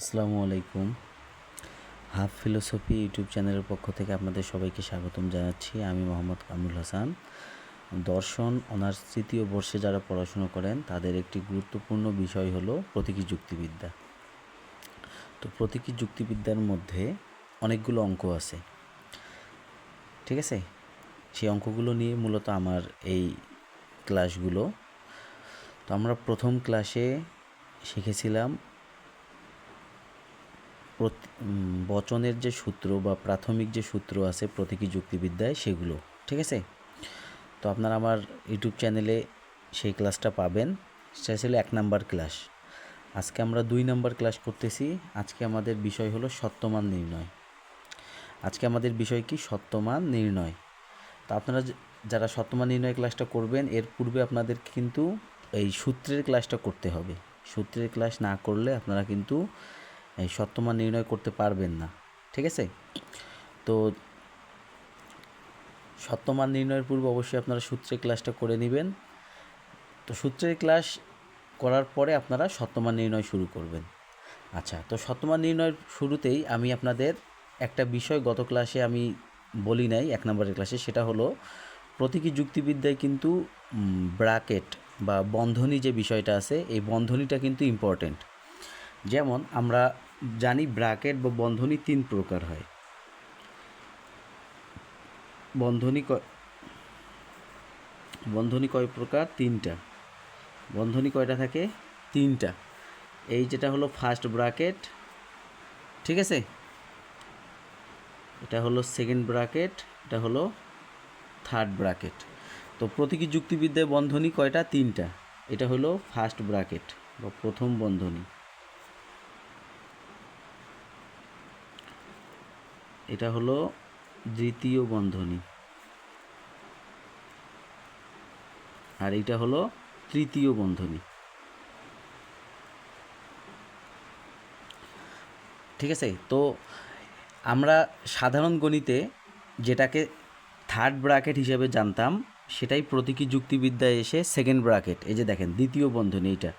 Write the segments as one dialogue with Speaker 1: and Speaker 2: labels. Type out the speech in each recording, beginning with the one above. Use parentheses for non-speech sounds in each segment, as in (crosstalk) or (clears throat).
Speaker 1: আসসালামু আলাইকুম। Half philosophy YouTube চ্যানেলের পক্ষ থেকে আপনাদের সবাইকে স্বাগতম জানাচ্ছি। আমি মোহাম্মদ কামরুল হাসান। দর্শন, অনার্স তৃতীয় বর্ষে যারা পড়াশুনো করেন, তাদের একটি গুরুত্বপূর্ণ বিষয় হলো প্রতীকী যুক্তিবিদ্যা। তো প্রতীকী যুক্তিবিদ্যার মধ্যে অনেকগুলো অঙ্ক আছে। ঠিক আছে? সেই অঙ্কগুলো নিয়ে মূলত আমার এই ক্লাসগুলো। তো আমরা প্রথম ক্লাসে শিখেছিলাম বচনের যে সূত্র বা প্রাথমিক যে সূত্র আছে প্রতীকী যুক্তিবিদ্যায় সেগুলো, ঠিক আছে? তো আপনারা আমার ইউটিউব চ্যানেলে সেই ক্লাসটা পাবেন। সেটা ছিল এক নাম্বার ক্লাস। আজকে আমরা দুই নাম্বার ক্লাস করতেছি। আজকে আমাদের বিষয় হলো সত্যমান নির্ণয়। আজকে আমাদের বিষয় কি? সত্যমান নির্ণয়। তো আপনারা যারা সত্যমান নির্ণয় ক্লাসটা করবেন, এর পূর্বে আপনাদের কিন্তু এই সূত্রের ক্লাসটা করতে হবে। সূত্রের ক্লাস না করলে আপনারা কিন্তু সত্যমান নির্ণয় করতে পারবেন না, ঠিক আছে? তো সত্যমান নির্ণয়ের পূর্বে অবশ্যই আপনারা সূত্রের ক্লাসটা করে নেবেন। তো সূত্রের ক্লাস করার পরে আপনারা সত্যমান নির্ণয় শুরু করবেন। আচ্ছা তো সত্যমান নির্ণয়ের শুরুতেই আমি আপনাদের একটা বিষয় গত ক্লাসে আমি বলি নাই, এক নম্বরের ক্লাসে সেটা হলো প্রতীকী যুক্তিবিদ্যায় কিন্তু ব্রাকেট বা বন্ধনী যে বিষয়টা আছে, এই বন্ধনীটা কিন্তু ইম্পর্টেন্ট যেমন আমরা জানি ব্র্যাকেট বা বন্ধনী তিন প্রকার হয়। বন্ধনী ক- বন্ধনী কয় প্রকার? তিনটা। বন্ধনী কয়টা থাকে? তিনটা। এই যেটা হলো ফার্স্ট ব্র্যাকেট ঠিক আছে? এটা হলো সেকেন্ড ব্র্যাকেট এটা হলো থার্ড ব্র্যাকেট তো প্রতীকী যুক্তিবিদ্যায় বন্ধনী কয়টা? তিনটা। এটা হলো ফার্স্ট ব্র্যাকেট বা প্রথম বন্ধনী। এটা হলো দ্বিতীয় বন্ধনী। আর এটা হলো তৃতীয় বন্ধনী। ঠিক আছে? তো আমরা সাধারণ গণিতে যেটাকে থার্ড ব্র্যাকেট হিসেবে জানতাম, সেটাই প্রতীকী যুক্তিবিদ্যায় এসে সেকেন্ড ব্র্যাকেট এই যে দেখেন, দ্বিতীয় বন্ধনী এইটা।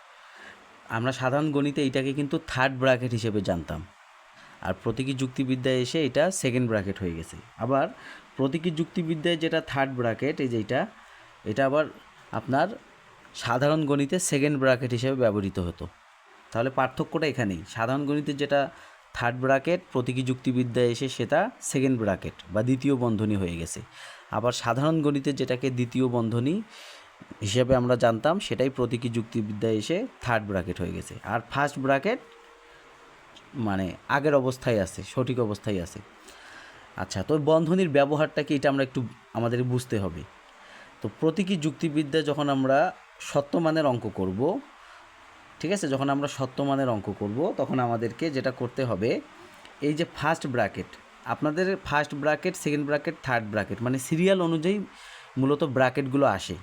Speaker 1: আমরা সাধারণ গণিতে এইটাকে কিন্তু থার্ড ব্র্যাকেট হিসেবে জানতাম। আর প্রতীকী যুক্তিবিদ্যায় এসে এটা সেকেন্ড ব্র্যাকেট হয়ে গেছে। আবার প্রতীকী যুক্তিবিদ্যায় যেটা থার্ড ব্র্যাকেট এই যে এটা এটা আবার আপনার সাধারণ গণিতে সেকেন্ড ব্র্যাকেট হিসেবে ব্যবহৃত হতো। তাহলে পার্থক্যটা এখানেই। সাধারণ গণিতে যেটা থার্ড ব্র্যাকেট প্রতীকী যুক্তিবিদ্যায় এসে সেটা সেকেন্ড ব্র্যাকেট বা দ্বিতীয় বন্ধনী হয়ে গেছে। আবার সাধারণ গণিতে যেটাকে দ্বিতীয় বন্ধনী হিসেবে আমরা জানতাম, সেটাই প্রতীকী যুক্তিবিদ্যায় এসে থার্ড ব্র্যাকেট হয়ে গেছে। আর ফার্স্ট ব্র্যাকেট মানে আগের অবস্থায় আছে, সঠিক অবস্থায় আছে। আচ্ছা তো বন্ধনীর ব্যবহারটা কি এটা আমরা একটু আমাদের বুঝতে হবে। তো প্রতীকী যুক্তিবিদ্যা যখন আমরা সত্যমানের অঙ্ক করব, ঠিক আছে, যখন আমরা সত্যমানের অঙ্ক করব, তখন আমাদেরকে যেটা করতে হবে, এই যে ফার্স্ট ব্র্যাকেট আপনাদের first bracket second bracket third bracket মানে সিরিয়াল অনুযায়ী মূলত ব্র্যাকেটগুলো আসে।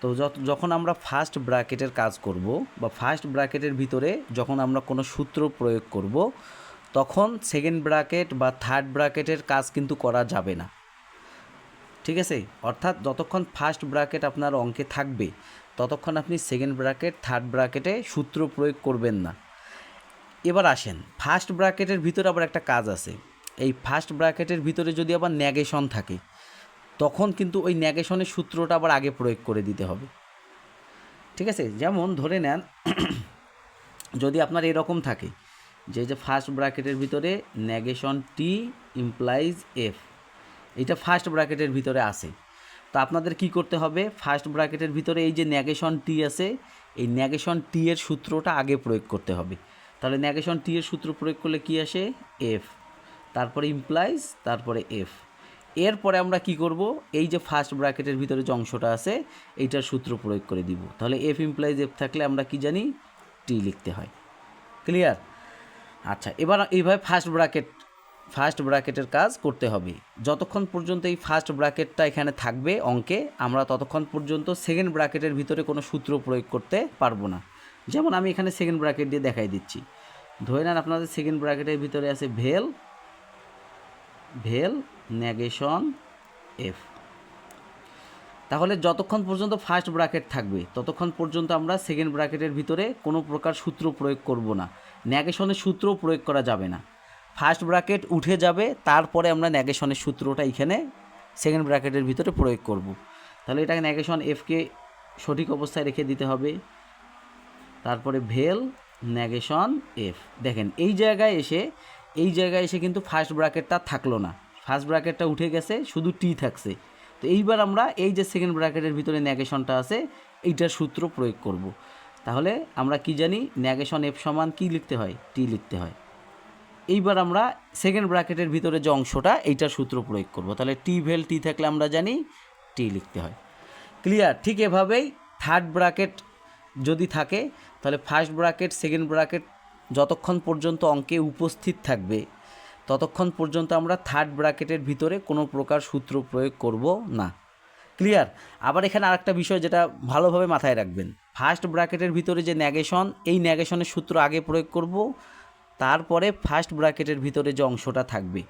Speaker 1: তো যখন আমরা ফার্স্ট ব্র্যাকেটের কাজ করব বা ফার্স্ট ব্র্যাকেটের ভিতরে যখন আমরা কোনো সূত্র প্রয়োগ করব, তখন সেকেন্ড ব্র্যাকেট বা থার্ড ব্র্যাকেটের কাজ কিন্তু করা যাবে না। ঠিক আছে? অর্থাৎ যতক্ষণ ফার্স্ট ব্র্যাকেট আপনার অঙ্কে থাকবে, ততক্ষণ আপনি সেকেন্ড ব্র্যাকেট থার্ড ব্র্যাকেটে সূত্র প্রয়োগ করবেন না। এবার আসেন ফার্স্ট ব্র্যাকেটের ভিতরে আবার একটা কাজ আছে। এই ফার্স্ট ব্র্যাকেটের ভিতরে যদি আবার ন্যাগেশন থাকে তখন কিন্তু ওই ন্যাগেশনের সূত্রটা আবার আগে প্রয়োগ করে দিতে হবে। ঠিক আছে? যেমন ধরে নেন, (clears throat) যদি আপনার এরকম থাকে যে যে ফার্স্ট ব্র্যাকেটের ভিতরে ন্যাগেশন টি ইমপ্লাইজ এফ এটা ফার্স্ট ব্র্যাকেটের ভিতরে আসে তো আপনাদের কি করতে হবে? ফার্স্ট ব্র্যাকেটের ভিতরে এই যে ন্যাগেশন টি আছে, এই ন্যাগেশন টি এর সূত্রটা আগে প্রয়োগ করতে হবে। তাহলে ন্যাগেশন টি এর সূত্র প্রয়োগ করলে কি আসে? এফ তারপরে ইমপ্লাইজ তারপরে এফ এরপরে আমরা কি করব? এই যে ফার্স্ট ব্র্যাকেটের ভিতরে যে অংশটা আছে, এইটার সূত্র প্রয়োগ করে দিব। তাহলে এফ ইমপ্লাইজ এফ থাকলে আমরা কি জানি? টি লিখতে হয়। ক্লিয়ার আচ্ছা এবার এইভাবে ফার্স্ট ব্র্যাকেট ফার্স্ট ব্র্যাকেটের কাজ করতে হবে। যতক্ষণ পর্যন্ত এই ফার্স্ট ব্র্যাকেটটা এখানে থাকবে অঙ্কে, আমরা ততক্ষণ পর্যন্ত সেকেন্ড ব্র্যাকেটের ভিতরে কোনো সূত্র প্রয়োগ করতে পারব না। যেমন আমি এখানে সেকেন্ড ব্র্যাকেট দিয়ে দেখাই দিচ্ছি। ধরে নেন আপনাদের সেকেন্ড ব্র্যাকেটের ভিতরে আছে ভেল ভেল, নেগেশন, এফ। তাহলে যতক্ষণ পর্যন্ত ফার্স্ট ব্র্যাকেট থাকবে, ততক্ষণ পর্যন্ত আমরা সেকেন্ড ব্র্যাকেটের ভিতরে কোনো প্রকার সূত্র প্রয়োগ করব না। ন্যাগেশনের সূত্র প্রয়োগ করা যাবে না। ফার্স্ট ব্র্যাকেট উঠে যাবে, তারপরে আমরা ন্যাগেশনের সূত্রটা এখানে সেকেন্ড ব্র্যাকেটের ভিতরে প্রয়োগ করব। তাহলে এটাকে ন্যাগেশন এফকে সঠিক অবস্থায় রেখে দিতে হবে। তারপরে ভেল ন্যাগেশন এফ। দেখেন, এই জায়গায় এসে এই জায়গায় এসে কিন্তু ফার্স্ট ব্র্যাকেটটা থাকল না। ফার্স্ট ব্র্যাকেটটা উঠে গেছে, শুধু টি থাকছে। তো এইবার আমরা এই যে সেকেন্ড ব্র্যাকেটের ভিতরে ন্যাগেশনটা আছে, এইটার সূত্র প্রয়োগ করব। তাহলে আমরা কি জানি ন্যাগেশন এফ সমান কি লিখতে হয়? টি লিখতে হয়। এইবার আমরা সেকেন্ড ব্র্যাকেটের ভিতরে যে অংশটা, এইটার সূত্র প্রয়োগ করব। তাহলে টি ভেল টি থাকলে আমরা জানি টি লিখতে হয়। ক্লিয়ার ঠিক এভাবেই থার্ড ব্র্যাকেট যদি থাকে, তাহলে ফার্স্ট ব্র্যাকেট সেকেন্ড ব্র্যাকেট যতক্ষণ পর্যন্ত অঙ্কে উপস্থিত থাকবে, ততক্ষণ পর্যন্ত আমরা থার্ড ব্র্যাকেটের ভিতরে কোনো প্রকার সূত্র প্রয়োগ করব না। ক্লিয়ার আবার এখানে আরেকটা বিষয় যেটা ভালোভাবে মাথায় রাখবেন। ফার্স্ট ব্র্যাকেটের ভিতরে যে ন্যাগেশন এই ন্যাগেশনের সূত্র আগে প্রয়োগ করব, তারপরে ফার্স্ট ব্র্যাকেটের ভিতরে যে অংশটা থাকবে,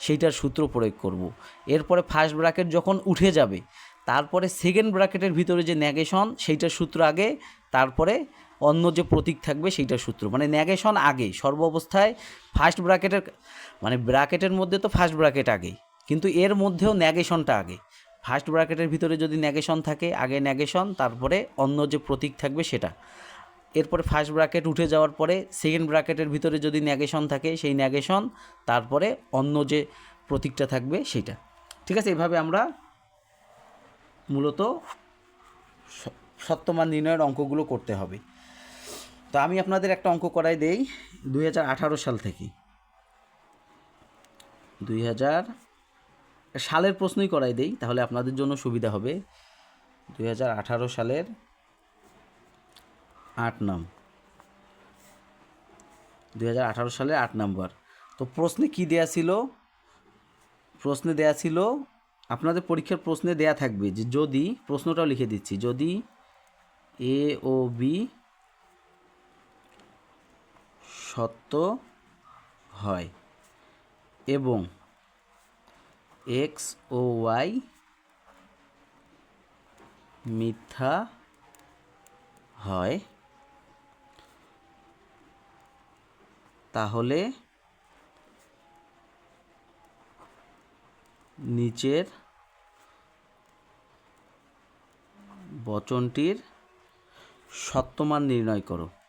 Speaker 1: সেইটার সূত্র প্রয়োগ করব। এরপরে ফার্স্ট ব্র্যাকেট যখন উঠে যাবে, তারপরে সেকেন্ড ব্র্যাকেটের ভিতরে যে ন্যাগেশন সেইটার সূত্র আগে, তারপরে অন্য যে প্রতীক থাকবে সেইটার সূত্র। মানে ন্যাগেশন আগে সর্ব অবস্থায় ফার্স্ট ব্র্যাকেটের মানে ব্র্যাকেটের মধ্যে তো ফার্স্ট ব্র্যাকেট আগে কিন্তু এর মধ্যেও ন্যাগেশনটা আগে। ফার্স্ট ব্র্যাকেটের ভিতরে যদি ন্যাগেশন থাকে, আগে ন্যাগেশন তারপরে অন্য যে প্রতীক থাকবে সেটা। এরপরে ফার্স্ট ব্র্যাকেট উঠে যাওয়ার পরে সেকেন্ড ব্র্যাকেটের ভিতরে যদি ন্যাগেশন থাকে, সেই ন্যাগেশন তারপরে অন্য যে প্রতীকটা থাকবে সেটা। ঠিক আছে? এভাবে আমরা মূলত সত্যমান নির্ণয়ের অঙ্কগুলো করতে হবে। তো আমি আপনাদের একটা অঙ্ক করাই দেই দু হাজার আঠারো সাল থেকে। দুই হাজার সালের প্রশ্নই করাই দেই, তাহলে আপনাদের জন্য সুবিধা হবে। দুই হাজার আঠারো সালের আট নাম। দুই হাজার আঠারো সালের আট নাম্বার। তো প্রশ্নে কি দেয়া ছিল? প্রশ্নে দেয়া ছিল, আপনাদের পরীক্ষার প্রশ্নে দেয়া থাকবে যে যদি, প্রশ্নটাও লিখে দিচ্ছি, যদি এ ও বি সত্য হয় এবং এক্স ও ওয়াই মিথ্যা হয়। তাহলে নিচের বচনটির সত্যমান নির্ণয় করো।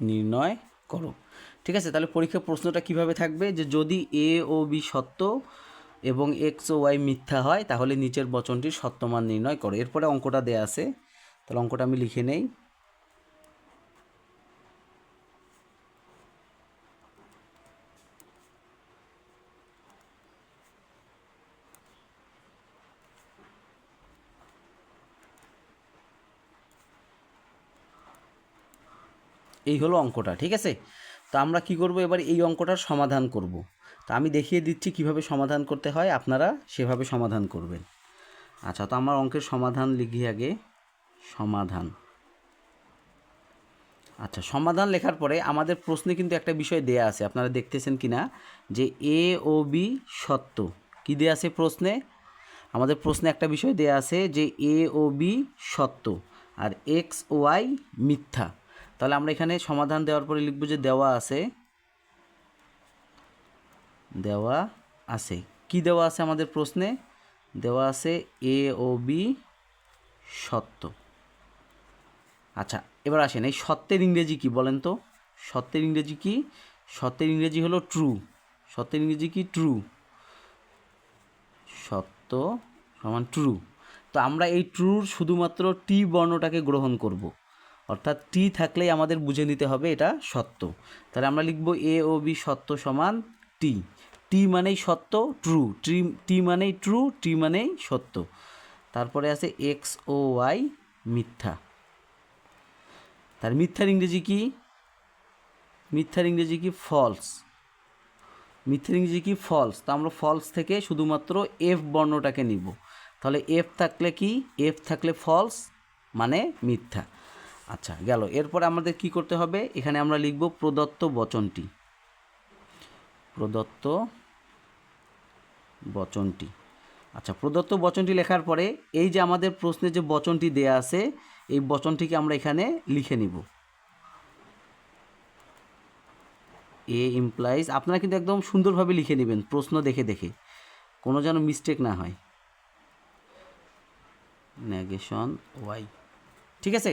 Speaker 1: নির্ণয় করো। ঠিক আছে? তাহলে পরীক্ষা প্রশ্নটা কীভাবে থাকবে? যে যদি এ ও বি সত্য এবং এক্স ও ওয়াই মিথ্যা হয়, তাহলে নিচের বচনটির সত্যমান নির্ণয় করো। এরপরে অঙ্কটা দেয়া আছে। তাহলে অঙ্কটা আমি লিখে নেই। এই হলো অঙ্কটা, ঠিক আছে? তো আমরা কি করব? এবার এই অঙ্কটার সমাধান করব। তো আমি দেখিয়ে দিচ্ছি কীভাবে সমাধান করতে হয়, আপনারা সেভাবে সমাধান করবেন। আচ্ছা তো আমার অঙ্কের সমাধান লিখি আগে। সমাধান। আচ্ছা সমাধান লেখার পরে আমাদের প্রশ্নে কিন্তু একটা বিষয় দেয়া আছে, আপনারা দেখতেছেন কি না যে এ ও বি সত্য। কী দেয়া আছে প্রশ্নে? আমাদের প্রশ্নে একটা বিষয় দেয়া আছে যে এ ও বি সত্য আর এক্স ওয়াই মিথ্যা। তাহলে আমরা এখানে সমাধান দেওয়ার পরে লিখব যে দেওয়া আছে। দেওয়া আছে। কি দেওয়া আছে আমাদের প্রশ্নে? দেওয়া আছে এ ও বি সত্য। আচ্ছা এবার আসেন, এই সত্যের ইংরেজি কি বলেন তো? সত্যের ইংরেজি কি? সত্যের ইংরেজি হলো ট্রু সত্যের ইংরেজি কি? ট্রু সত্য সমান ট্রু তো আমরা এই ট্রুর শুধুমাত্র টি বর্ণটাকে গ্রহণ করব। অর্থাৎ টি থাকলেই আমাদের বুঝে নিতে হবে এটা সত্য। তাহলে আমরা লিখব এ ও বি সত্য সমান টি টি মানেই সত্য ট্রু টি টি মানেই ট্রু টি মানেই সত্য। তারপরে আছে এক্স ও ওয়াই মিথ্যা। তার মিথ্যার ইংরেজি কি? মিথ্যার ইংরেজি কি? ফলস মিথ্যার ইংরেজি কি? ফলস তো আমরা ফলস থেকে শুধুমাত্র এফ বর্ণটাকে নিব। তাহলে এফ থাকলে কি? এফ থাকলে ফলস মানে মিথ্যা। আচ্ছা গেল। এরপর আমাদের কি করতে হবে? এখানে আমরা লিখব প্রদত্ত বচনটি। প্রদত্ত বচনটি। আচ্ছা প্রদত্ত বচনটি লেখার পরে এই যে আমাদের প্রশ্নে যে বচনটি দেয়া আছে, এই বচনটিকে আমরা এখানে লিখে নিব। এ ইমপ্লাইজ আপনারা কিন্তু একদম সুন্দরভাবে লিখে নেবেন, প্রশ্ন দেখে দেখে। কোনো যেন মিস্টেক না হয়। নেগেশন ওয়াই ঠিক আছে?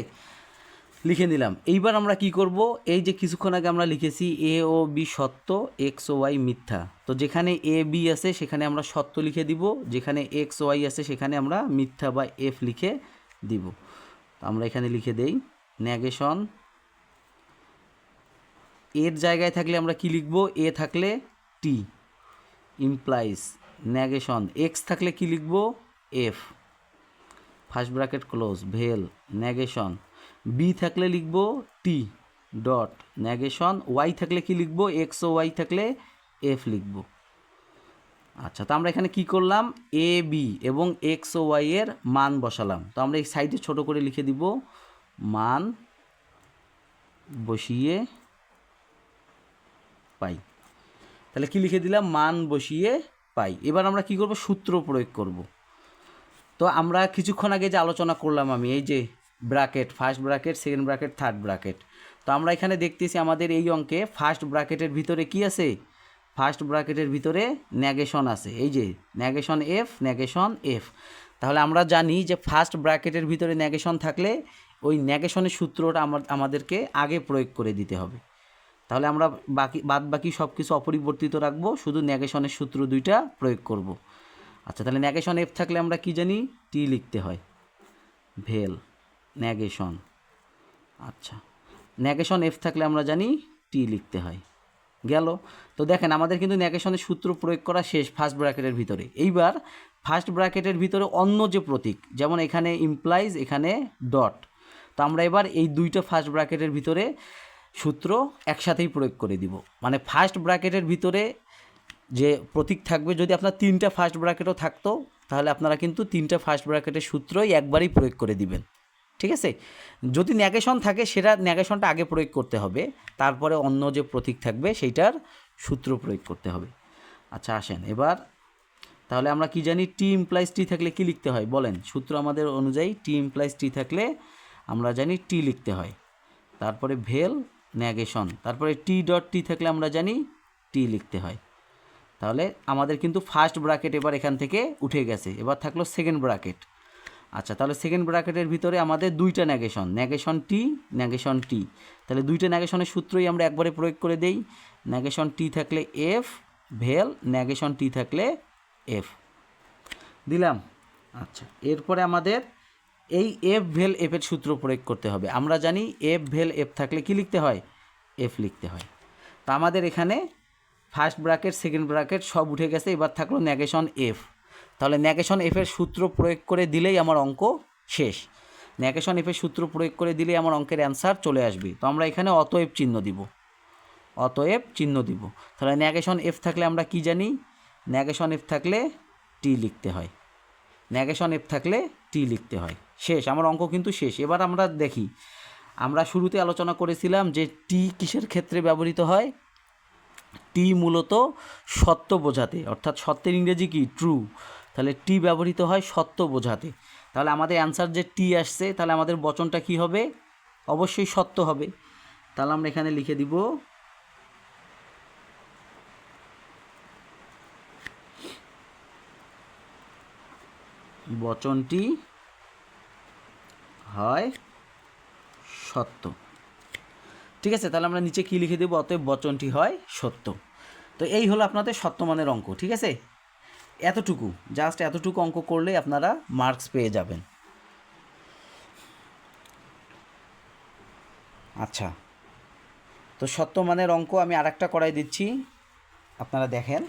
Speaker 1: লিখে নিলাম। এইবার আমরা কি করব? এই যে কিছুক্ষণ আগে আমরা লিখেছি এ ও বি সত্য এক্স ও ওয়াই মিথ্যা। তো যেখানে এ বি আছে, সেখানে আমরা সত্য লিখে দিব। যেখানে এক্স ওয়াই আছে, সেখানে আমরা মিথ্যা বা এফ লিখে দিব। আমরা এখানে লিখে দেই নেগেশন এর জায়গায় থাকলে আমরা কি লিখব? এ থাকলে টি ইমপ্লাইজ নেগেশন এক্স থাকলে কি লিখব? এফ ফার্স্ট ব্র্যাকেট ক্লোজ ভেল নেগেশন বি থাকলে লিখব টি ডট নেগেশন ওয়াই থাকলে কি লিখব? এক্স ও ওয়াই থাকলে এফ লিখব। আচ্ছা তো আমরা এখানে কি করলাম? এ বি এবং এক্স ও ওয়াই এর মান বসালাম। তো আমরা এই সাইডে ছোট করে লিখে দিব মান বসিয়ে পাই। তাহলে কি লিখে দিলাম? মান বসিয়ে পাই। এবার আমরা কি করব? সূত্র প্রয়োগ করব। তো আমরা কিছুক্ষণ আগে যে আলোচনা করলাম আমি, এই যে bracket first bracket second bracket third bracket তো আমরা এখানে দেখতেছি আমাদের এই অঙ্কে ফার্স্ট ব্র্যাকেটের ভিতরে কি আছে? ফার্স্ট ব্র্যাকেটের ভিতরে ন্যাগেশন আছে। এই যে ন্যাগেশন এফ ন্যাগেশন এফ তাহলে আমরা জানি যে ফার্স্ট ব্র্যাকেটের ভিতরে ন্যাগেশন থাকলে ওই ন্যাগেশনের সূত্রটা আমার, আমাদেরকে আগে প্রয়োগ করে দিতে হবে। তাহলে আমরা বাকি বাদ বাকি সব কিছু অপরিবর্তিত রাখব, শুধু ন্যাগেশনের সূত্র দুইটা প্রয়োগ করব। আচ্ছা তাহলে ন্যাগেশন এফ থাকলে আমরা কি জানি? টি লিখতে হয়। ভেল। ন্যাগেশন। আচ্ছা ন্যাগেশন এফ থাকলে আমরা জানি টি লিখতে হয়। গেল? তো দেখেন, আমাদের কিন্তু ন্যাগেশনের সূত্র প্রয়োগ করা শেষ ফার্স্ট ব্র্যাকেটের ভিতরে। এইবার ফার্স্ট ব্র্যাকেটের ভিতরে অন্য যে প্রতীক, যেমন এখানে ইমপ্লাইজ এখানে ডট তো আমরা এবার এই দুইটা ফার্স্ট ব্র্যাকেটের ভিতরে সূত্র একসাথেই প্রয়োগ করে দিব। মানে ফার্স্ট ব্র্যাকেটের ভিতরে যে প্রতীক থাকবে, যদি আপনার তিনটা ফার্স্ট ব্র্যাকেটও থাকতো, তাহলে আপনারা কিন্তু তিনটা ফার্স্ট ব্র্যাকেটের সূত্রই একবারই প্রয়োগ করে দিবেন। ঠিক আছে? যদি ন্যাগেশন থাকে, সেটা ন্যাগেশনটা আগে প্রয়োগ করতে হবে। তারপরে অন্য যে প্রতীক থাকবে, সেইটার সূত্র প্রয়োগ করতে হবে। আচ্ছা আসেন। এবার তাহলে আমরা কি জানি? টি ইমপ্লাইজ টি থাকলে কি লিখতে হয়? বলেন, সূত্র আমাদের অনুযায়ী টি ইমপ্লাইজ টি থাকলে আমরা জানি টি লিখতে হয়। তারপরে ভেল ন্যাগেশন তারপরে টি ডট টি থাকলে আমরা জানি টি লিখতে হয়। তাহলে আমাদের কিন্তু ফার্স্ট ব্র্যাকেট এবার এখান থেকে উঠে গেছে। এবার থাকল সেকেন্ড ব্র্যাকেট আচ্ছা তাহলে সেকেন্ড ব্র্যাকেটের ভিতরে আমাদের দুইটা negation negation T negation T তাহলে দুইটা ন্যাগেশনের সূত্রই আমরা একবারে প্রয়োগ করে দেই। ন্যাগেশন টি থাকলে এফ ভেল ন্যাগেশন টি থাকলে এফ দিলাম? আচ্ছা এরপরে আমাদের এই এফ ভেল এফের সূত্র প্রয়োগ করতে হবে। আমরা জানি এফ ভেল এফ থাকলে কি লিখতে হয়? এফ লিখতে হয়। তা আমাদের এখানে ফার্স্ট ব্র্যাকেট সেকেন্ড ব্র্যাকেট সব উঠে গেছে, এবার থাকল ন্যাগেশন এফ তাহলে ন্যাগেশন এফের সূত্র প্রয়োগ করে দিলেই আমার অঙ্ক শেষ। ন্যাগেশন এফের সূত্র প্রয়োগ করে দিলেই আমার অঙ্কের অ্যান্সার চলে আসবে। তো আমরা এখানে অতএব চিহ্ন দিব। অতএব চিহ্ন দিব। তাহলে ন্যাগেশন এফ থাকলে আমরা কি জানি? ন্যাগেশন এফ থাকলে টি লিখতে হয়। ন্যাগেশন এফ থাকলে টি লিখতে হয়। শেষ। আমার অঙ্ক কিন্তু শেষ। এবার আমরা দেখি। আমরা শুরুতে আলোচনা করেছিলাম যে টি কিসের ক্ষেত্রে ব্যবহৃত হয়? টি মূলত সত্য বোঝাতে। অর্থাৎ সত্যের ইংরেজি কি? ট্রু তাহলে টি ব্যবহৃত হয় সত্য বোঝাতে। তাহলে আমাদের অ্যান্সার যে টি আসছে, তাহলে আমাদের বচনটা কি হবে? অবশ্যই সত্য হবে। তাহলে আমরা এখানে লিখে দিব, বচনটি হয় সত্য। ঠিক আছে, তাহলে আমরা নিচে কী লিখে দেবো? অতএব বচনটি হয় সত্য। তো এই হলো আপনাদের সত্যমানের অঙ্ক, ঠিক আছে? এতটুকু জাস্ট এতটুকু অঙ্ক করলেই আপনারা মার্কস পেয়ে যাবেন। আচ্ছা তো সত্য সত্যমানের অঙ্ক আমি আরেকটা করাই দিচ্ছি, আপনারা দেখেন।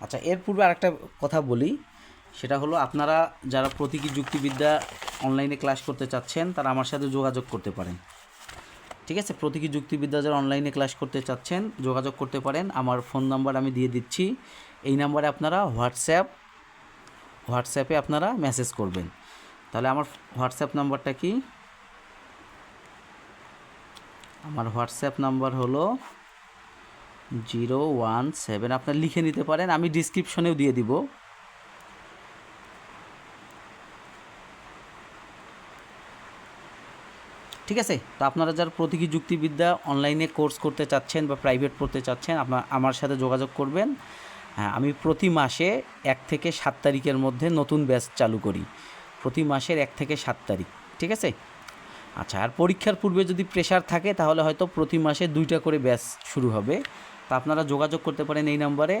Speaker 1: আচ্ছা এর পূর্বে আরেকটা কথা বলি, সেটা হলো আপনারা যারা প্রতীকী যুক্তিবিদ্যা অনলাইনে ক্লাস করতে চাচ্ছেন, তারা আমার সাথে যোগাযোগ করতে পারেন। ঠিক আছে? প্রতীকী যুক্তিবিদ্যা যারা অনলাইনে ক্লাস করতে চাচ্ছেন, যোগাযোগ করতে পারেন। আমার ফোন নাম্বার আমি দিয়ে দিচ্ছি। এই নাম্বারে আপনারা হোয়াটসঅ্যাপ হোয়াটসঅ্যাপে আপনারা মেসেজ করবেন। তাহলে আমার হোয়াটসঅ্যাপ নাম্বারটা কি? আমার হোয়াটসঅ্যাপ নাম্বার হলো জিরো ওয়ান সেভেন আপনার লিখে নিতে পারেন, আমি ডিসক্রিপশনেও দিয়ে দিব। ঠিক আছে? তো আপনারা যারা প্রতীকী যুক্তিবিদ্যা অনলাইনে কোর্স করতে চাচ্ছেন বা প্রাইভেট পড়তে চাচ্ছেন আপনার আমার সাথে যোগাযোগ করবেন। হ্যাঁ আমি প্রতি মাসে এক থেকে সাত তারিখের মধ্যে নতুন ব্যাচ চালু করি। প্রতি মাসের এক থেকে সাত তারিখ, ঠিক আছে? আচ্ছা আর পরীক্ষার পূর্বে যদি প্রেশার থাকে, তাহলে হয়তো প্রতি মাসে দুইটা করে ব্যাচ শুরু হবে। তা আপনারা যোগাযোগ করতে পারেন এই নাম্বারে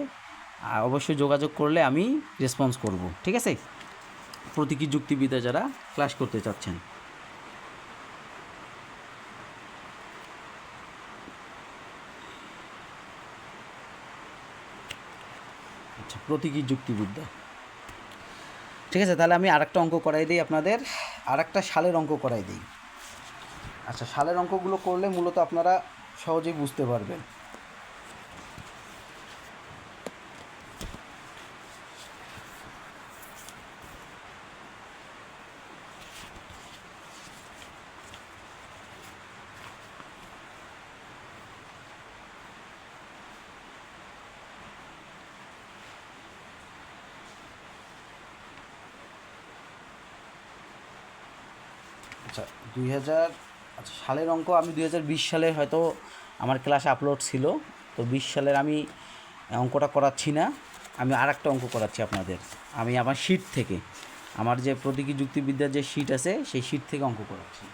Speaker 1: অবশ্যই যোগাযোগ করলে আমি রেসপন্স করব, ঠিক আছে? প্রতীকী যুক্তিবিদ্যা যারা ক্লাস করতে চাচ্ছেন। আচ্ছা প্রতীকী যুক্তিবিদ্যা। ঠিক আছে, তাহলে আমি আরেকটা অঙ্ক করাই দিই আপনাদের। আরেকটা সালের অঙ্ক করাই দিই। আচ্ছা সালের অঙ্কগুলো করলে মূলত আপনারা সহজেই বুঝতে পারবেন আচ্ছা দুই হাজার আচ্ছা সালের অঙ্ক আমি দুই হাজার বিশ সালে হয়তো আমার ক্লাসে আপলোড ছিল। তো বিশ সালের আমি অঙ্কটা করাচ্ছি না, আমি আর একটা অঙ্ক করাচ্ছি আপনাদের। আমি আমার শীট থেকে, আমার যে প্রতীকী যুক্তিবিদ্যার যে শীট আছে, সেই শীট থেকে অঙ্ক করাচ্ছি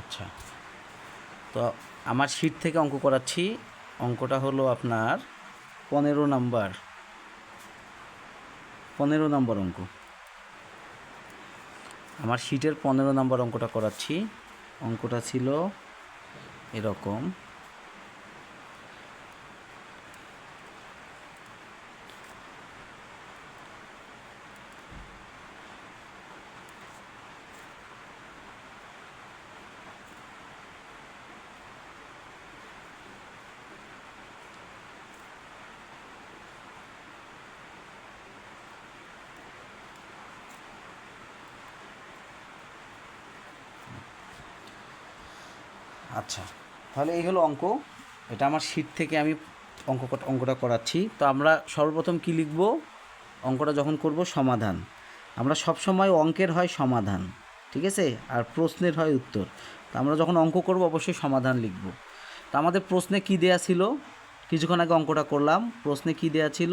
Speaker 1: আচ্ছা তো আমার শিট থেকে অঙ্ক করাচ্ছি। অঙ্কটা হলো আপনার পনেরো নাম্বার। পনেরো নাম্বার অঙ্ক। আমার শিটের পনেরো নাম্বার অঙ্কটা করাচ্ছি। অঙ্কটা ছিল এরকম। আচ্ছা তাহলে এই হলো অঙ্ক। এটা আমার শিট থেকে আমি অঙ্ক অঙ্কটা করাচ্ছি। তো আমরা সর্বপ্রথম কি লিখব? অঙ্কটা যখন করব, সমাধান। আমরা সব সময় অঙ্কের হয় সমাধান, ঠিক আছে? আর প্রশ্নের হয় উত্তর। তো আমরা যখন অঙ্ক করব, অবশ্যই সমাধান লিখব। তো আমাদের প্রশ্নে কি দেয়া ছিল? কিছুক্ষণ আগে অঙ্কটা করলাম। প্রশ্নে কি দেয়া ছিল?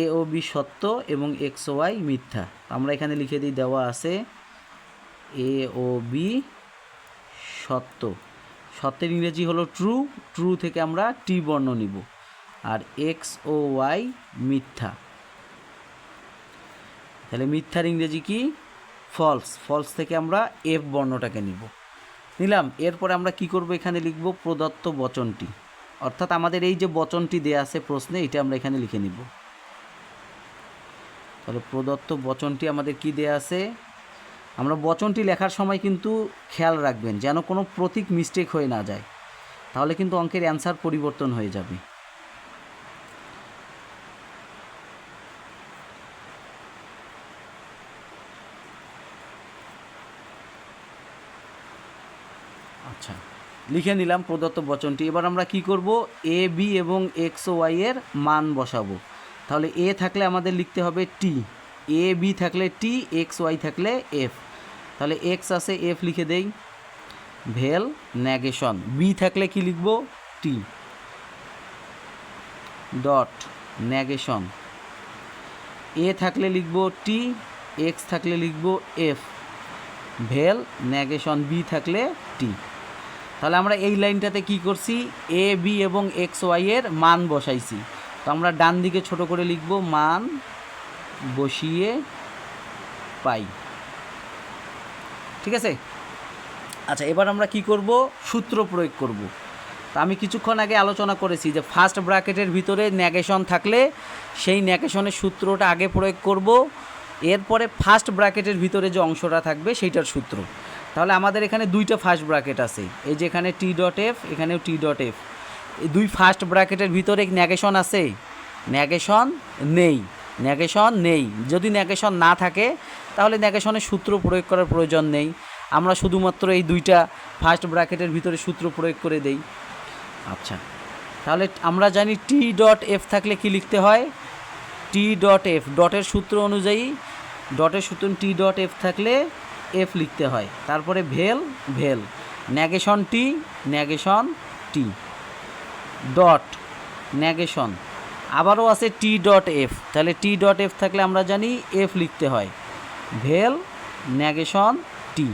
Speaker 1: এ ও বি সত্য এবং এক্স ওয়াই মিথ্যা। আমরা এখানে লিখে দিই, দেওয়া আছে এ ও বি সত্য। সত্যের ইংরেজি হলো ট্রু ট্রু থেকে আমরা টি বর্ণ নিব। আর এক্স ও ওয়াই মিথ্যা। তাহলে মিথ্যার ইংরেজি কি? ফলস ফলস থেকে আমরা এফ বর্ণটাকে নিব। নিলাম, এরপরে আমরা কি করব এখানে লিখব প্রদত্ত বচনটি। অর্থাৎ আমাদের এই যে বচনটি দেয়া আছে প্রশ্নে, এটা আমরা এখানে লিখে নিব। তাহলে প্রদত্ত বচনটি আমাদের কি দেয়া আছে? আমরা বচনটি লেখার সময় কিন্তু খেয়াল রাখবেন যেন কোনো প্রতীক মিস্টেক হয়ে না যায়। তাহলে কিন্তু অঙ্কের অ্যান্সার পরিবর্তন হয়ে যাবে। আচ্ছা লিখে নিলাম প্রদত্ত বচনটি। এবার আমরা কি করব? এ বি এবং এক্স ওয়াই এর মান বসাবো। তাহলে এ থাকলে আমাদের লিখতে হবে টি এ বি থাকলে টি এক্স ওয়াই থাকলে এফ তাহলে এক্স আছে এফ লিখে দেই। ভেল নেগেশন বি থাকলে কি লিখব? টি ডট নেগেশন এ থাকলে লিখব টি এক্স থাকলে লিখব এফ ভেল নেগেশন বি থাকলে টি তাহলে আমরা এই লাইনটাতে কি করছি? এ বি এবং এক্স ওয়াই এর মান বসাইছি। তো আমরা ডান দিকে ছোট করে লিখব মান বসিয়ে পাই। ঠিক আছে? আচ্ছা এবার আমরা কি করব? সূত্র প্রয়োগ করব। তা আমি কিছুক্ষণ আগে আলোচনা করেছি যে ফার্স্ট ব্র্যাকেটের ভিতরে ন্যাগেশন থাকলে সেই ন্যাগেশনের সূত্রটা আগে প্রয়োগ করব। এরপরে ফার্স্ট ব্র্যাকেটের ভিতরে যে অংশটা থাকবে সেইটার সূত্র। তাহলে আমাদের এখানে দুইটা ফার্স্ট ব্র্যাকেট আছে। এই যে এখানে টি ডট এফ এখানেও টি ডট এফ এই দুই ফার্স্ট ব্র্যাকেটের ভিতরে ন্যাগেশন আছে? ন্যাগেশন নেই। ন্যাগেশন নেই। যদি ন্যাগেশন না থাকে, তাহলে ন্যাগেশনের সূত্র প্রয়োগ করার প্রয়োজন নেই। আমরা শুধুমাত্র এই দুইটা ফার্স্ট ব্র্যাকেটের ভিতরে সূত্র প্রয়োগ করে দেই। আচ্ছা তাহলে আমরা জানি টি ডট এফ থাকলে কি লিখতে হয়? টি ডট এফ ডটের সূত্র অনুযায়ী ডটের সূত্র টি ডট এফ থাকলে এফ লিখতে হয়। তারপরে ভেল ভেল negation T negation T dot negation আবারও আছে টি ডট এফ তাহলে টি ডট এফ থাকলে আমরা জানি এফ লিখতে হয়। ভেল, ন্যাগেশন টি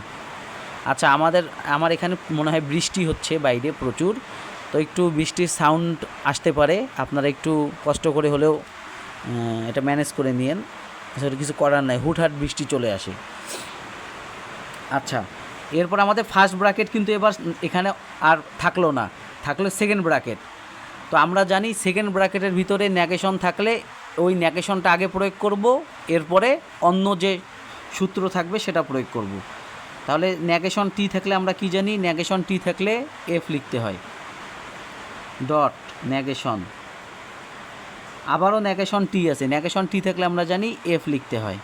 Speaker 1: আচ্ছা আমাদের, আমার এখানে মনে হয় বৃষ্টি হচ্ছে, বাইরে প্রচুর। তো একটু বৃষ্টির সাউন্ড আসতে পারে। আপনারা একটু কষ্ট করে হলেও এটা ম্যানেজ করে নিন আসলে কিছু করার নাই, হুটহাট বৃষ্টি চলে আসে। আচ্ছা এরপর আমাদের ফার্স্ট ব্র্যাকেট কিন্তু এবার এখানে আর থাকল না। থাকল সেকেন্ড ব্র্যাকেট তো আমরা জানি সেকেন্ড ব্র্যাকেটের ভিতরে ন্যাগেশন থাকলে ওই ন্যাগেশনটা আগে প্রয়োগ করব, এরপরে অন্য যে সূত্র থাকবে সেটা প্রয়োগ করব। তাহলে ন্যাগেশন টি থাকলে আমরা কি জানি? ন্যাগেশন টি থাকলে এফ লিখতে হয়। ডট ন্যাগেশন আবারও ন্যাগেশন টি আছে। ন্যাগেশন টি থাকলে আমরা জানি এফ লিখতে হয়।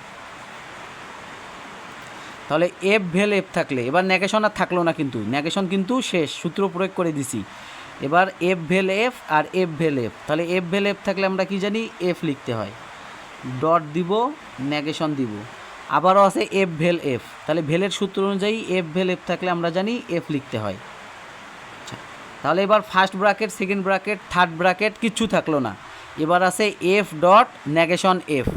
Speaker 1: তাহলে এফ ভেল এফ থাকলে, এবার ন্যাগেশন আর থাকল না কিন্তু। ন্যাগেশন কিন্তু শেষ। সূত্র প্রয়োগ করে দিছি। এবার এফ ভেল এফ আর এফ ভেল এফ তাহলে এফ ভেল এফ থাকলে আমরা কি জানি? এফ লিখতে হয়। ডট দিব ন্যাগেশন দিব। আবারও আছে এফ ভেল এফ তাহলে ভেলের সূত্র অনুযায়ী এফ ভেল এফ থাকলে আমরা জানি এফ লিখতে হয়। আচ্ছা তাহলে এবার first bracket second bracket third bracket কিচ্ছু থাকল না। এবার আছে এফ ডট ন্যাগেশন এফ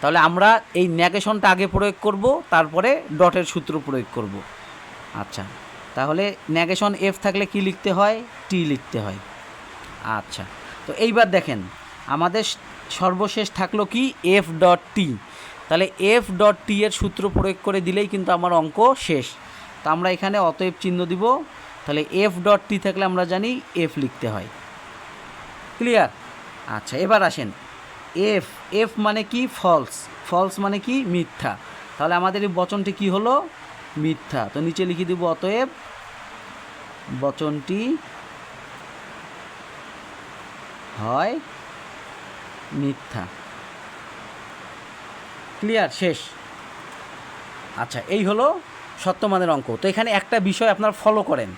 Speaker 1: তাহলে আমরা এই ন্যাগেশনটা আগে প্রয়োগ করব, তারপরে ডটের সূত্র প্রয়োগ করব। আচ্ছা তাহলে ন্যাগেশন এফ থাকলে কি লিখতে হয়? টি লিখতে হয়। আচ্ছা। তো এইবার দেখেন, আমাদের সর্বশেষ থাকল কি? এফ ডট টি তাহলে এফ ডট টি এর সূত্র প্রয়োগ করে দিলেই কিন্তু আমার অঙ্ক শেষ। তো আমরা এখানে অতএব চিহ্ন দিব। তাহলে এফ ডট টি থাকলে আমরা জানি এফ লিখতে হয়। ক্লিয়ার আচ্ছা এবার আসেন। এফ এফ মানে কি? ফলস ফলস মানে কি? মিথ্যা। তাহলে আমাদের এই বচনটি কি হলো? মিথ্যা। তো নিচে লিখে দিব অতএব বচনটি হয় মিথ্যা। ক্লিয়ার? শেষ? আচ্ছা এই হলো সত্যমানের অঙ্ক। তো এখানে একটা বিষয় আপনারা ফলো করেন।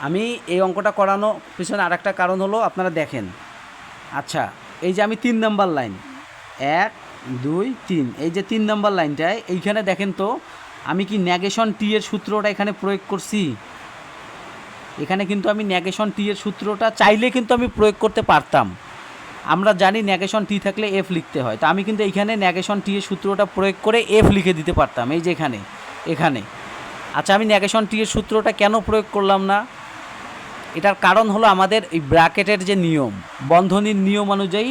Speaker 1: আমি এই অঙ্কটা করানো, পিছনে আর একটা কারণ হলো আপনারা দেখেন। আচ্ছা এই যে আমি তিন নাম্বার লাইন। এক, দুই, তিন। এই যে তিন নাম্বার লাইনটায়, এইখানে দেখেন তো আমি কি ন্যাগেশন টি এর সূত্রটা এখানে প্রয়োগ করছি? এখানে কিন্তু আমি ন্যাগেশন টি এর সূত্রটা চাইলে কিন্তু আমি প্রয়োগ করতে পারতাম। আমরা জানি ন্যাগেশন টি থাকলে এফ লিখতে হয়। তো আমি কিন্তু এইখানে ন্যাগেশন টি এর সূত্রটা প্রয়োগ করে এফ লিখে দিতে পারতাম। এই যে এখানে এখানে। আচ্ছা আমি ন্যাগেশন টি এর সূত্রটা কেন প্রয়োগ করলাম না? এটার কারণ হলো আমাদের এই ব্র্যাকেটের যে নিয়ম, বন্ধনীর নিয়ম অনুযায়ী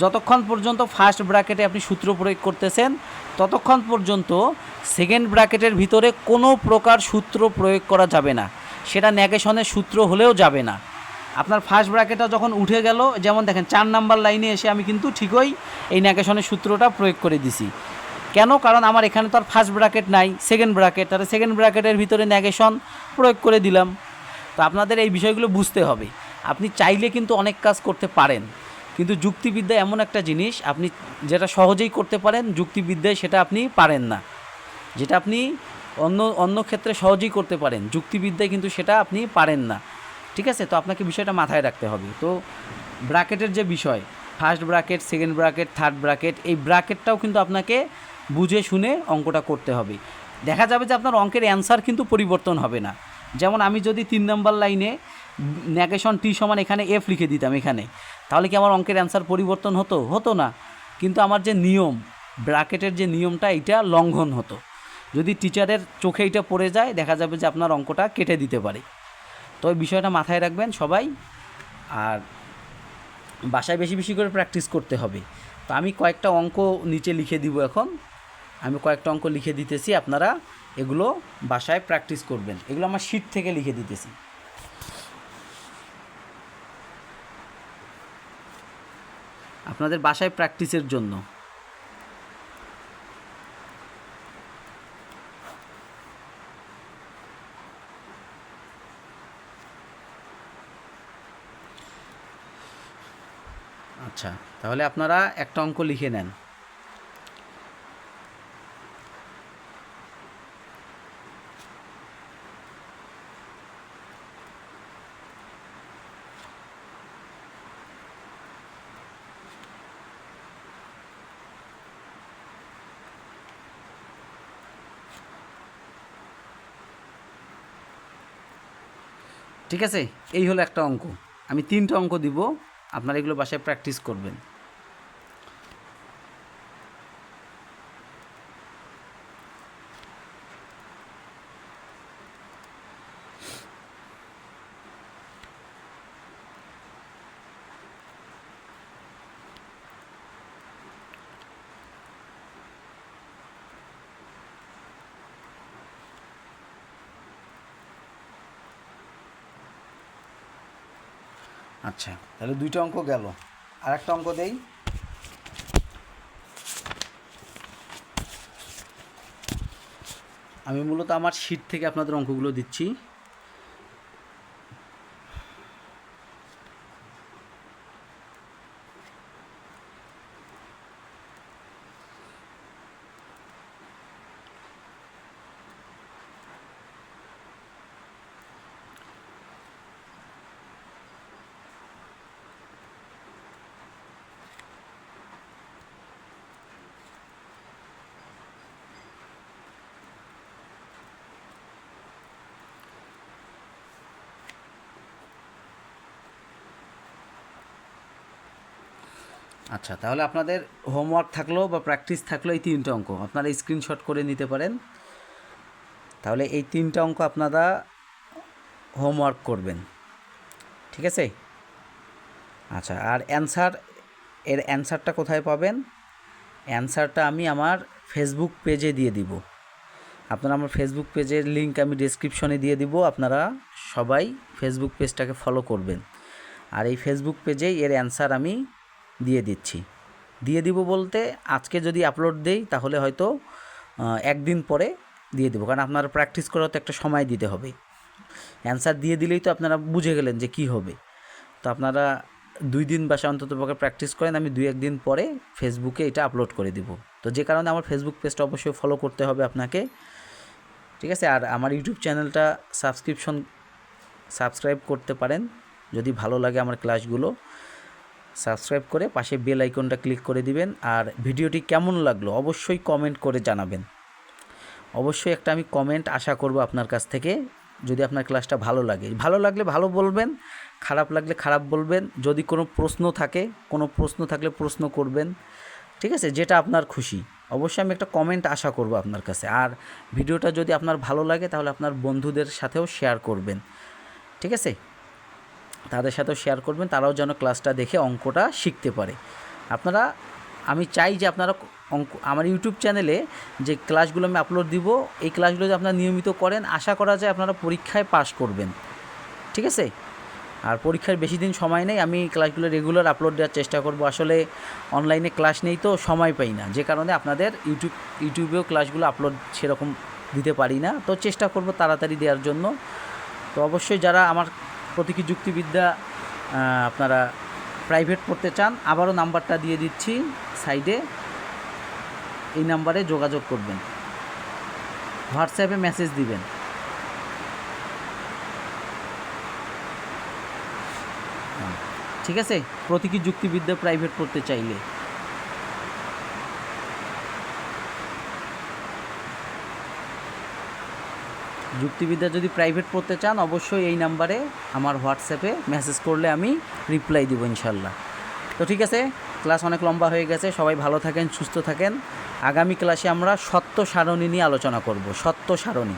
Speaker 1: যতক্ষণ পর্যন্ত ফার্স্ট ব্র্যাকেটে আপনি সূত্র প্রয়োগ করতেছেন ততক্ষণ পর্যন্ত সেকেন্ড ব্র্যাকেটের ভিতরে কোনো প্রকার সূত্র প্রয়োগ করা যাবে না। সেটা ন্যাগেশনের সূত্র হলেও যাবে না। আপনার ফার্স্ট ব্র্যাকেটটা যখন উঠে গেল, যেমন দেখেন চার নাম্বার লাইনে এসে আমি কিন্তু ঠিকই এই ন্যাগেশনের সূত্রটা প্রয়োগ করে দিছি। কেন? কারণ আমার এখানে তো আর ফার্স্ট ব্র্যাকেট নাই সেকেন্ড ব্র্যাকেট তাহলে সেকেন্ড ব্র্যাকেটের ভিতরে ন্যাগেশন প্রয়োগ করে দিলাম। তো আপনাদের এই বিষয়গুলো বুঝতে হবে। আপনি চাইলে কিন্তু অনেক কাজ করতে পারেন। কিন্তু যুক্তিবিদ্যা এমন একটা জিনিস, আপনি যেটা সহজেই করতে পারেন, যুক্তিবিদ্যায় সেটা আপনি পারেন না। যেটা আপনি অন্য অন্য ক্ষেত্রে সহজেই করতে পারেন, যুক্তিবিদ্যায় কিন্তু সেটা আপনি পারেন না। ঠিক আছে? তো আপনাকে বিষয়টা মাথায় রাখতে হবে। তো ব্র্যাকেটের যে বিষয় first bracket second bracket third bracket এই ব্র্যাকেটটাও কিন্তু আপনাকে বুঝে শুনে অঙ্কটা করতে হবে। দেখা যাবে যে আপনার অঙ্কের অ্যান্সার কিন্তু পরিবর্তন হবে না। যেমন আমি যদি তিন নম্বর লাইনে ন্যাগেশন টি সমান এখানে এফ লিখে দিতাম এখানে। তাহলে কি আমার অঙ্কের অ্যান্সার পরিবর্তন হতো? হতো না। কিন্তু আমার যে নিয়ম, ব্র্যাকেটের যে নিয়মটা এটা লঙ্ঘন হতো। যদি টিচারের চোখে এটা পড়ে যায়, দেখা যাবে যে আপনার অঙ্কটা কেটে দিতে পারে। তো ওই বিষয়টা মাথায় রাখবেন সবাই। আর বাসায় বেশি বেশি করে প্র্যাকটিস করতে হবে। তো আমি কয়েকটা অঙ্ক নিচে লিখে দিব এখন। আমি কয়েকটা অঙ্ক লিখে দিতেছি, আপনারা এগুলো বাসায় প্র্যাকটিস করবেন। এগুলো আমার শিট থেকে লিখে দিতেছি। আপনাদের বাসায় প্র্যাকটিসের জন্য। আচ্ছা তাহলে আপনারা একটা অঙ্ক লিখে নেন। ঠিক আছে? এই হলো একটা অঙ্ক। আমি তিনটা অঙ্ক দিব। আপনারা এগুলো বাসায় প্র্যাকটিস করবেন। আচ্ছা তাহলে দুইটা অঙ্ক গেল। আর একটা অঙ্ক দেই। আমি মূলত আমার শীট থেকে আপনাদের অঙ্কগুলো দিচ্ছি। আচ্ছা তাহলে আপনাদের হোমওয়ার্ক থাকল বা প্র্যাকটিস থাকল এই তিনটা অঙ্ক, আপনারা স্ক্রিনশট করে নিতে পারেন। তাহলে এই তিনটা অঙ্ক আপনারা হোমওয়ার্ক করবেন। ঠিক আছে? আচ্ছা আর অ্যান্সার এর অ্যান্সারটা কোথায় পাবেন? অ্যান্সারটা আমি আমার ফেসবুক পেজে দিয়ে দিব। আপনারা আমার ফেসবুক পেজের লিঙ্ক আমি ডেসক্রিপশনে দিয়ে দিব, আপনারা সবাই ফেসবুক পেজটাকে ফলো করবেন। আর এই ফেসবুক পেজেই এর অ্যান্সার আমি দিয়ে দিচ্ছি। দিয়ে দিব বলতে আজকে যদি আপলোড দেই তাহলে হয়তো একদিন পরে দিয়ে দেবো। কারণ আপনারা প্র্যাকটিস করার তো একটা সময় দিতে হবে। অ্যান্সার দিয়ে দিলেই তো আপনারা বুঝে গেলেন যে কি হবে। তো আপনারা দুই দিন বাসা অন্তত পক্ষে প্র্যাকটিস করেন, আমি দুই একদিন পরে ফেসবুকে এটা আপলোড করে দিব। তো যে কারণে আমার ফেসবুক পেজটা অবশ্যই ফলো করতে হবে আপনাকে। ঠিক আছে? আর আমার ইউটিউব চ্যানেলটা সাবস্ক্রিপশন সাবস্ক্রাইব করতে পারেন। যদি ভালো লাগে আমার ক্লাসগুলো সাবস্ক্রাইব করে পাশে বেল আইকনটা ক্লিক করে দিবেন। আর ভিডিওটি কেমন লাগল অবশ্যই কমেন্ট করে জানাবেন। অবশ্যই একটা আমি কমেন্ট আশা করব আপনার কাছ থেকে। যদি আপনার ক্লাসটা ভালো লাগে, ভালো লাগলে ভালো বলবেন, খারাপ লাগলে খারাপ বলবেন, যদি কোনো প্রশ্ন থাকে, কোনো প্রশ্ন থাকলে প্রশ্ন করবেন, ঠিক আছে? যেটা আপনার খুশি। অবশ্যই আমি একটা কমেন্ট আশা করব আপনার কাছে। আর ভিডিওটা যদি আপনার ভালো লাগে, তাহলে আপনার বন্ধুদের সাথেও শেয়ার করবেন। ঠিক আছে? তাদের সাথেও শেয়ার করবেন, তারাও যেন ক্লাসটা দেখে অঙ্কটা শিখতে পারে। আপনারা, আমি চাই যে আপনারা অঙ্ক, আমার ইউটিউব চ্যানেলে যে ক্লাসগুলো আমি আপলোড দিব, এই ক্লাসগুলো যদি আপনারা নিয়মিত করেন, আশা করা যায় আপনারা পরীক্ষায় পাশ করবেন। ঠিক আছে? আর পরীক্ষার বেশি দিন সময় নেই, আমি ক্লাসগুলো রেগুলার আপলোড দেওয়ার চেষ্টা করব। আসলে অনলাইনে ক্লাস নেই তো, সময় পাই না। যে কারণে আপনাদের ইউটিউব ইউটিউবেও ক্লাসগুলো আপলোড সেরকম দিতে পারি না। তো চেষ্টা করব তাড়াতাড়ি দেওয়ার জন্য। তো অবশ্যই যারা আমার প্রতীকী যুক্তিবিদ্যা আপনারা প্রাইভেট পড়তে চান, আবারও নাম্বারটা দিয়ে দিচ্ছি সাইডে এই নাম্বারে যোগাযোগ করবেন। হোয়াটসঅ্যাপে মেসেজ দিবেন। ঠিক আছে? প্রতীকী যুক্তিবিদ্যা প্রাইভেট পড়তে চাইলে। যুক্তিবিদ্যা যদি প্রাইভেট পড়তে চান, অবশ্যই এই নাম্বারে আমার হোয়াটসঅ্যাপে মেসেজ করলে আমি রিপ্লাই দিব ইনশাল্লাহ। তো ঠিক আছে ক্লাস অনেক লম্বা হয়ে গেছে, সবাই ভালো থাকেন, সুস্থ থাকেন। আগামী ক্লাসে আমরা সত্য সারণী নিয়ে আলোচনা করব, সত্য সারণী।